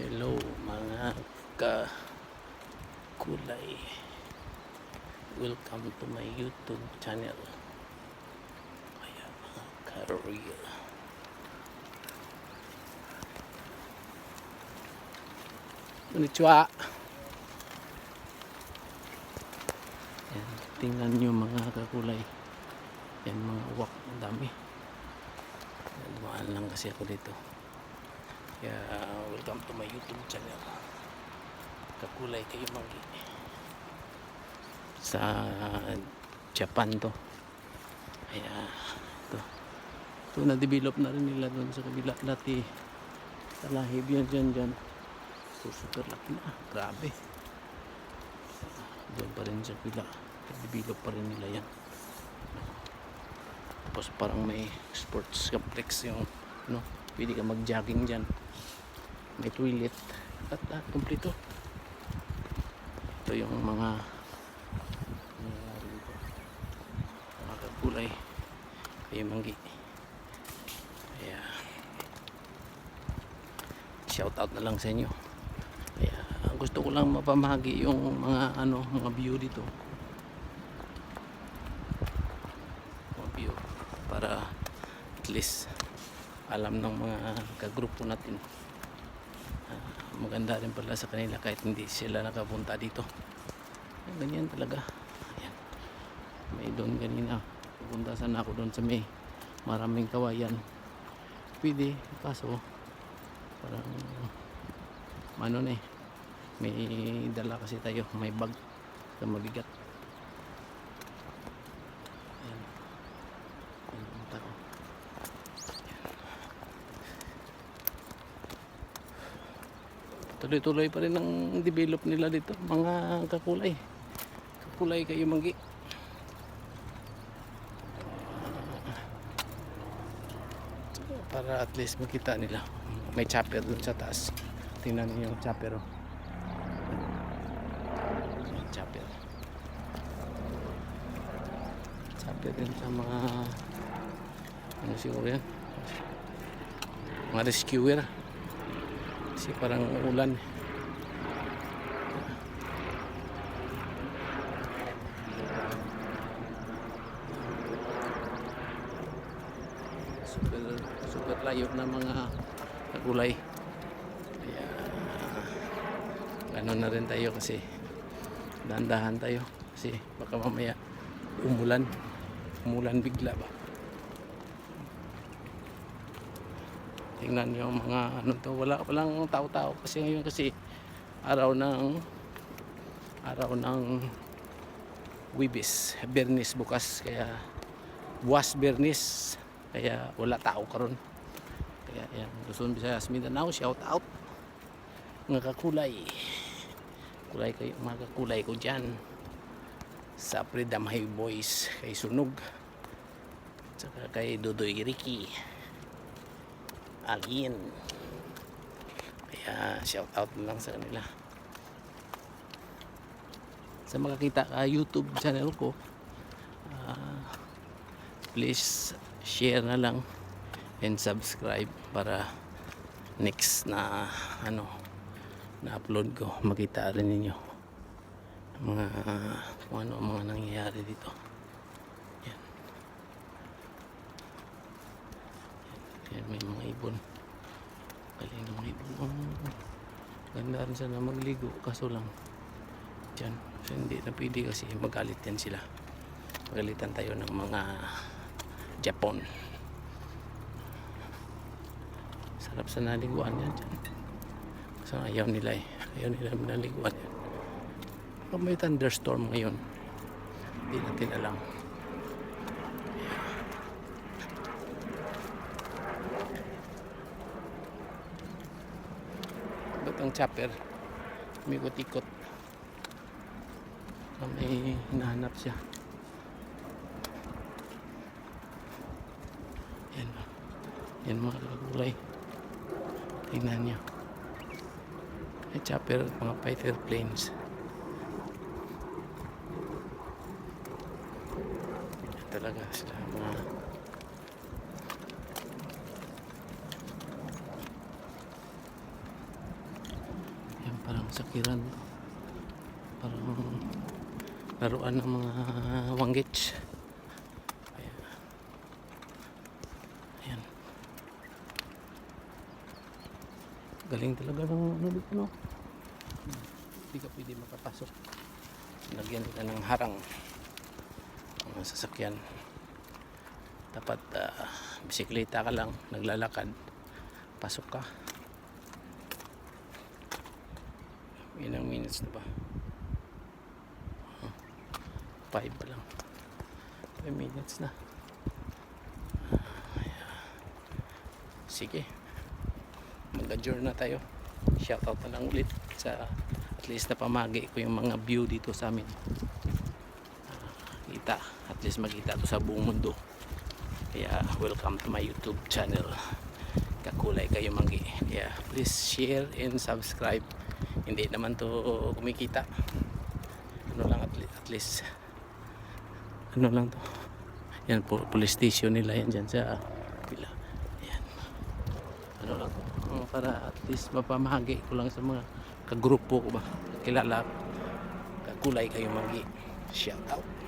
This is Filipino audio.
Hello mga ka kulay. Welcome to my YouTube channel. Ayan mga ka-real. Konnichiwa. Ayan, tingnan nyo mga kakulay. Yan mga uwak. Dami. Dumaan lang kasi ako dito. Kaya welcome to my YouTube channel. Kakulay kayo manggi. Sa Japan to. Kaya ito. Ito na-develop na rin nila doon sa kabila dati. Sa lahib yan dyan dyan. So super laki na. Grabe. Doon pa rin sa kabila. Na-develop pa rin nila yan. Tapos parang may sports complex yung no, pwede ka mag-jogging dyan. May toilet at lahat kumpleto. Ito yung mga. Mga kakulay. Kaya manggi. Kaya shout out na lang sa inyo. Kaya gusto ko lang mapamahagi yung mga ano, mga view dito. Mga view para at least alam ng mga kagrupo natin maganda rin pala sa kanila kahit hindi sila nakapunta dito. Ganyan talaga. Ayan. may doon kanina. Pupunta sana ako doon sa may maraming kawayan. Pwede kaso parang ano na eh may dala kasi tayo may bag na mabigat Ayan. Ayan, pumunta ko. Tuloy-tuloy pa rin ang develop nila dito. Mga kakulay. Kakulay kayo manggi para at least makita nila. May chopper dun sa taas. Tingnan niyo yung chopper oh. Chopper. Chopper din sa mga ano siguro yan? Mga rescuer kasi parang ulan. Super super layo na mga kulay. Kaya ano na rin tayo kasi dahan-dahan tayo. Kasi baka mamaya umulan. Umulan bigla ba tingnan nyo mga ano to. Wala walang tao-tao kasi ngayon kasi araw ng araw ng Wibis Bernis bukas. Kaya buwas Bernis kaya wala tao karon kaya yan Luzon, Visayas, Mindanao shout out. Mga kakulay. Kulay kayo mga kakulay ko dyan. Sa High Boys kay Sunog. Saka kay Dodoy Ricky Alin. Kaya shout out na lang sa kanila. Sa makakita ka YouTube channel ko, ah, please share na lang and subscribe para next na ano na upload ko makita rin ninyo mga kung ano mga nangyayari dito yan may mga ibon. Galing ng mga ibon. Oh, ganda rin sana magligo kaso lang dyan so hindi na pwede kasi magalit yan sila. Magalitan tayo ng mga Japon. Sarap sa naliguan yan dyan. So ayaw nila eh. Ayaw nila naliguan yan pag may thunderstorm ngayon. Hindi natin alam ba't ang chopper umikot-ikot Ah, may hinahanap siya. Yan yan mga kakulay tingnan nyo. May chopper mga fighter planes. Talaga sila mga sakiran. Parang laruan ng mga wanggits. Ayan. Galing talaga ng ano dito, no? Hindi ka pwede makapasok. Lagyan nila ng harang ang sasakyan. Dapat ah, bisikleta ka lang, naglalakad, pasok ka. Ilang minutes na ba? Huh. Five pa lang. Five minutes na. Sige. Mag-adjourn na tayo. Shoutout na lang ulit sa at least na pamagi ko yung mga view dito sa amin. Ah, kita. At least makita to sa buong mundo. Kaya welcome to my YouTube channel. Kakulay kayo manggi. Kaya please share and subscribe. Hindi naman to kumikita. Ano lang at at least ano lang to. Yan po police station nila yan dyan sa pila. Yan. Ano lang to. Oh, para at least mapamahagi ko lang sa mga kagrupo ko ba. Kilala. Kakulay kayo manggi. Shout out.